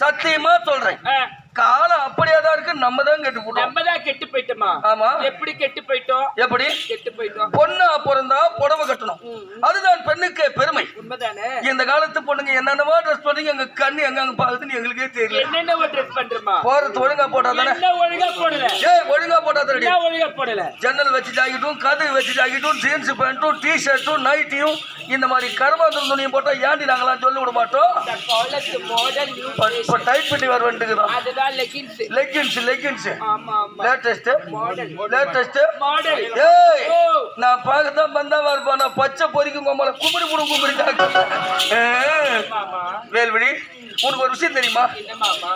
சத்தியமா சொல்றேன். காலம் அப்படியே தான் இருக்கு. நம்ம தான் கெட்டு போட்டோம் நம்ம தான் கெட்டு போயிட்டோமா? ஆமா. எப்படி கெட்டு போயிட்டோம்? எப்படி? கெட்டு போயிட்டோம். பொண்ணா பிறந்தா புடவை கட்டணும். அதுதான் பெண்ணுக்கு பெருமை. உண்மைதானே? இந்த காலத்து பொண்ணுங்க என்னென்னமோ ட்ரெஸ் பண்ணி எங்க கண்ணு எங்க அங்க பாக்குதுன்னு எங்களுக்கே தெரியல. என்னென்ன ட்ரெஸ் பண்றோமா? போறது ஒழுங்கா போட்டா தானே? ஒழுங்கா போடல? ஏய் ஒழுங்கா போட்டா தானே? என்ன ஒழுங்கா போடல? ஜன்னல் வச்சு ஜாக்கெட்டும் கதவு வச்சு ஜாக்கெட்டும் ஜீன்ஸ் பேண்ட்டும் டி ஷர்ட்டும் நைட்டியும் இந்த மாதிரி கருமாந்திரம் துணியும் போட்டா ஏன்டி நாங்களாம் சொல்ல விட மாட்டோம்? இப்ப- டைட் பண்ணி வர வேண்டியதுதான். அதுதான் leggings leggings leggings latest latest model ஏய் ஓ நான் பார்க்கத்தான் வந்தாவா இருப்பான். நான் பச்சை பொறிக்கும் கோமல கும்பிடு கும்பிடு கும்பிடு மாமா வேல்விழி உனக்கு ஒரு விஷயம் தெரியுமா?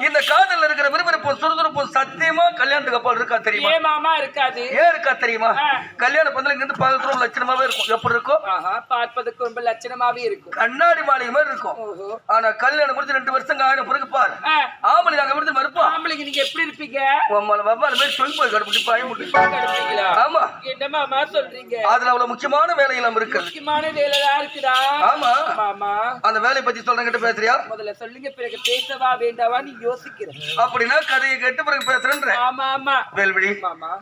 இந்த காதல்ல இருக்கிற விறுவிறுப்பு சுறுசுறுப்பு சத்தியமா கல்யாணத்துக்கு அப்பால் இருக்கா தெரியுமா? மாமா இருக்காது? ஏன் இருக்கா தெரியுமா. கல்யாண பந்தல இருந்து பார்க்கறோம் லட்சணமாவே இருக்கும். எப்படி இருக்கும்? பார்ப்பதற்கு ரொம்ப லட்சணமாவே இருக்கும். கண்ணாடி மாளிகை மாதிரி இருக்கும். ஆனா கல்யாணம் முடிஞ்சு ரெண்டு வருஷம் ஆயிரம் பிறகு பாரு. ஆ, ஆம்பளை நாங்க விடுத்து மறுப்போம் ஆம்பளைங்க நீங்க எப்படி இருப்பீங்க? பாப்பா அந்த மாதிரி சொல்லி போய் கடுப்பிடி பாய முடியும்? ஆமா. என்ன மாமா சொல்றீங்க? அதுல அவ்வளவு முக்கியமான வேலை எல்லாம் இருக்குது முக்கியமான வேலைதான் இருக்குதா? ஆமா. மாமா. அந்த வேலையை பத்தி சொல்றேன் பேசுறியா? முதல்ல சொல்லுங்க பிறகு பேசவா வேண்டாவா நீ யோசிக்கிறேன் அப்படின்னா கதையை கேட்டு பிறகு பேசுறேன்ற. ஆமா ஆமா. வேல்விழி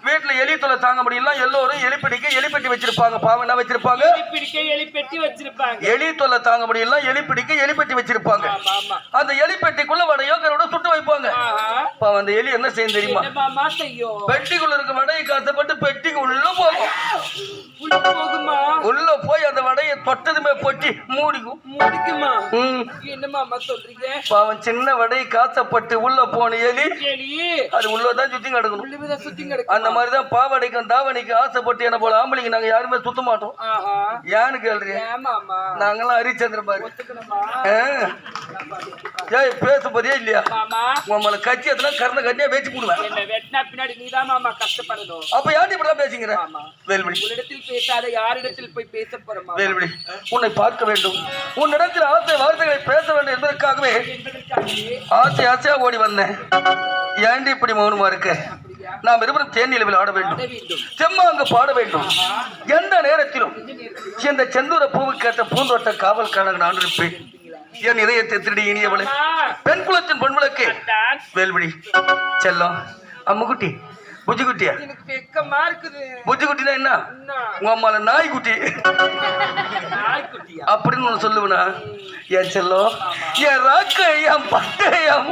வீட்டுல எலி தொலை தாங்க முடியல எல்லோரும் எலிப்பெட்டிக்கு எலிப்பெட்டி வச்சிருப்பாங்க. பாவம் என்ன வச்சிருப்பாங்க? எலி பிடிக்க எலி பெட்டி வச்சிருப்பாங்க. எலி தொல்லை தாங்க முடியல எலிப்பெட்டிக்கு எலிப்பெட்டி வச்சிருப்பாங்க. ஆமா ஆமா. அந்த எலிப்பெட்டிக்குள்ள வடையோ கரோட சுட்டு வைப்பாங்க. பாவம் அந்த எலி என்ன செய்யும் தெரியுமா? பெட்டிக்குள்ள இருக்க வடையை காத்தப்பட்டு பெட்டிக்கு உள்ள போகும். உள்ள போய் அந்த வடையை தொட்டதுமே பொட்டி மூடிக்கும். முடிக்குமா? ம். என்ன மாமா சொல்றீங்க? பாவம் சின்ன வடை காத்தப்பட்டு உள்ள போன எலி அது உள்ளதான் சுத்தி கிடக்கணும். அந்த மாதிரிதான் பாவாடைக்கும் தாவணிக்கும் ஆசைப்பட்டு என்ன போல ஆம்பளைங்க நாங்க யாருமே சுத்த மாட்டோம். ஏன்னு கேள்றீங்க? நாங்கெல்லாம் ஹரிச்சந்திர ஆ. ஏய் பேச இல்லையா? உங்களை கட்சி எத்தனை கருணை கட்டியா வச்சு போடுவேன். என்ன வெட்டினா பின்னாடி நீதான் மாமா கஷ்டப்படணும். அப்ப யார்ட்டி இப்படிலாம் பேசிக்கிற ஆமா. வேல்விழி உன்னிடத்தில் பேசாத யாரிடத்தில் போய் பேச போறோமா வேல்விழி உன்னை பார்க்க வேண்டும். உன்னிடத்தில் ஆசை வார்த்தைகளை பேச வேண்டும் என்பதற்காகவே ஆசை ஆசையா ஓடி வந்தேன். ஏண்டி இப்படி மௌனமா இருக்க? நாம் இருவரும் தேன் நிலவில் ஆட வேண்டும். செம்மாங்கு பாட வேண்டும். எந்த நேரத்திலும் இந்த செந்தூர பூவுக்கு ஏற்ற பூந்தோட்ட காவல்காரன் நான் இருப்பேன். என் இதயத்தை திருடி இனியவளே. பெண் குலத்தின் பொன் விளக்கு. வேல்விழி செல்லம் அம்முக்குட்டி புஜிக்குட்டியா புஜிக்குட்டினா என்ன? உங்க அம்மால நாய்க்குட்டி அப்படின்னு ஒண்ணு சொல்லுவனா. என் செல்லம் என் ராக்கு என் பட்டு என்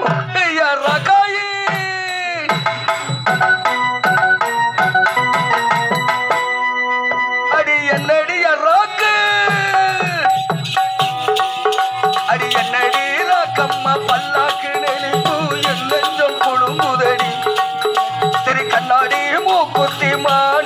கண்ணாடி மூக்குத்தி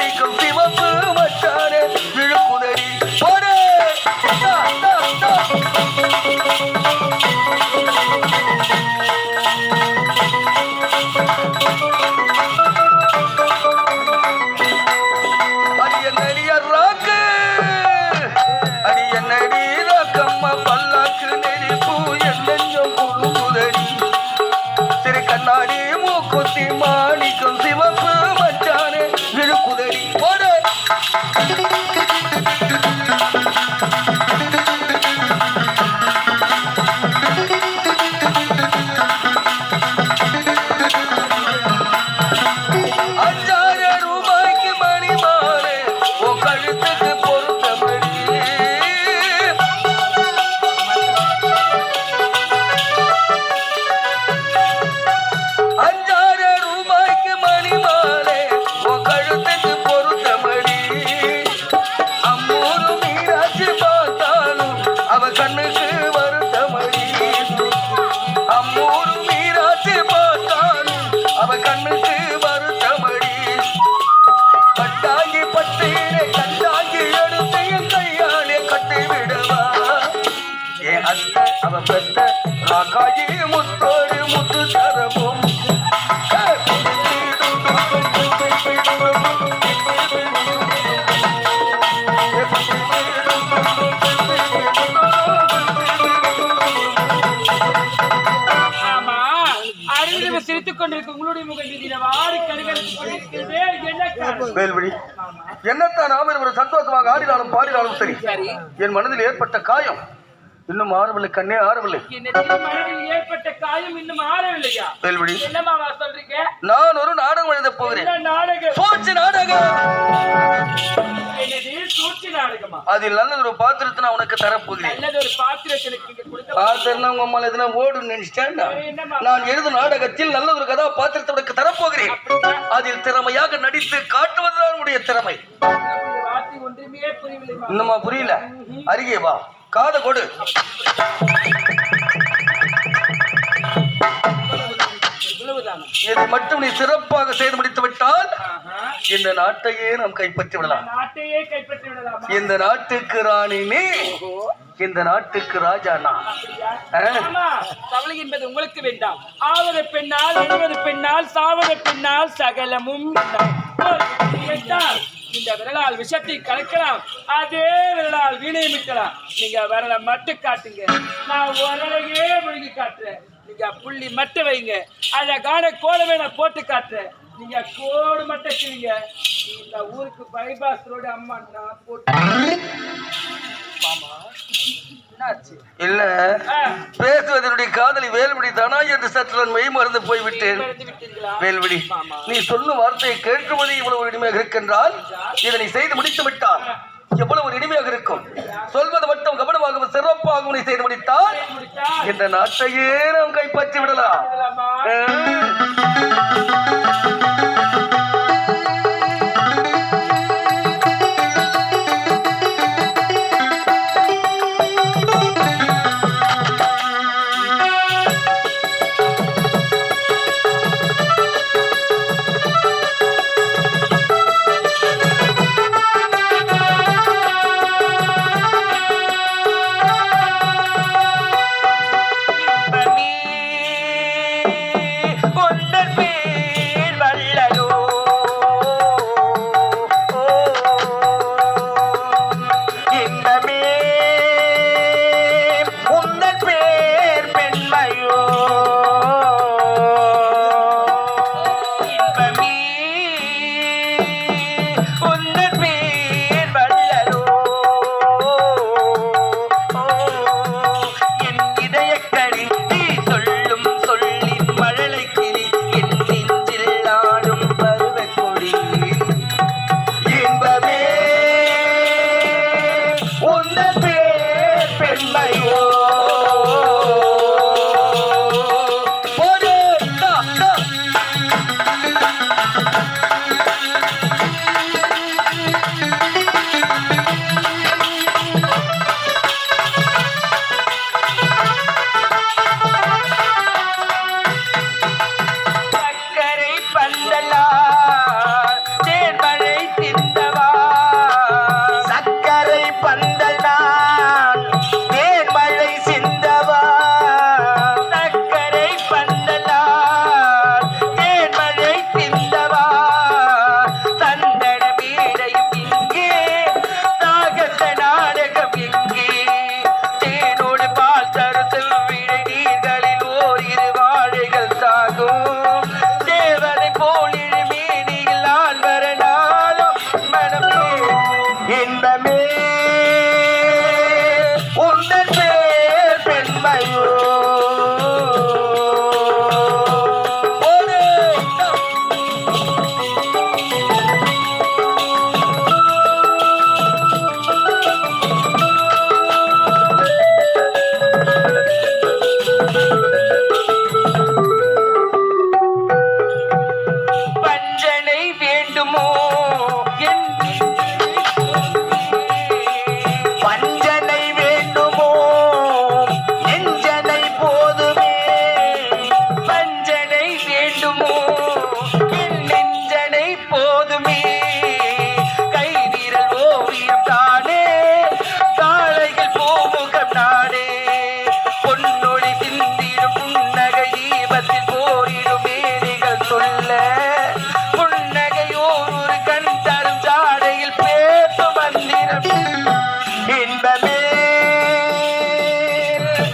வேல்விழி. என்னத்தான் நாம் ஒரு சந்தோஷமாக ஆடினாலும் பாடினாலும் சரி. என் மனதில் ஏற்பட்ட காயம். இன்னும் ஆறவில்லை கண்ணே ஆறவில்லை. ஏற்பட்ட காயம் இன்னும் ஆறவில்லையா? வேல்விழி. நான் ஒரு நாடகம் எழுத போகிறேன். நாடகம்? சூழ்ச்சி நாடகமா. அதில் நல்ல ஒரு பாத்திரத்தை நான் உனக்கு தரப்போகிறேன். நல்லது பாத்திரம் உங்க அம்மால எதுனா ஓடு நினைச்சிட்டேன்டா என்னமா நான் எழுதும் நாடகத்தில் நல்ல ஒரு கதாபாத்திரத்தை உனக்கு தரப்போகிறேன். அதில் திறமையாக நடித்து காட்டுவதுதான் உடைய திறமை. இன்னுமா புரியல? அருகே வா. காதை கொடு. இதை மட்டும் நீ சிறப்பாக செய்து முடித்து விட்டால். இந்த நாட்டையே நாம் கைப்பற்றி விடலாம். இந்த நாட்டுக்கு ராணி நீ இந்த நாட்டுக்கு ராஜா நான் கவலை என்பது உங்களுக்கு வேண்டாம். ஆவது பெண்ணால் எழுவது பெண்ணால் சாவது பெண்ணால் சகலமும் இந்த விரலால் விஷத்தை கலக்கலாம். அதே விரலால் வீணை மிக்கலாம் நீங்க விரலை மட்டும் காட்டுங்க. நான் உரலையே முழுகி காட்டுறேன். நீங்க புள்ளி மட்டும் வைங்க. அழகான கோலமே நான் போட்டு காட்டுறேன். நீங்க கோடு மட்டும் கிழிங்க இந்த ஊருக்கு பைபாஸ் ரோடு அம்மா நான் போட்டு இல்ல. பேசுவதனுடைய காதலி வேல்விடி தானா என்று சற்று நான் மெய் மறந்து போய்விட்டேன். ஆமா. நீ சொல்லும் வார்த்தையை கேட்குவது இவ்வளவு இனிமையாக இருக்கின்றால் இதை நீ செய்து முடித்து விட்டால் எவ்வளவு இனிமையாக இருக்கும்? சொல்வது மட்டும் நீ செய்து முடித்தால் இந்த நாட்டையே நாம் கைப்பற்றி விடலாம்.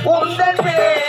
Ponte el pie.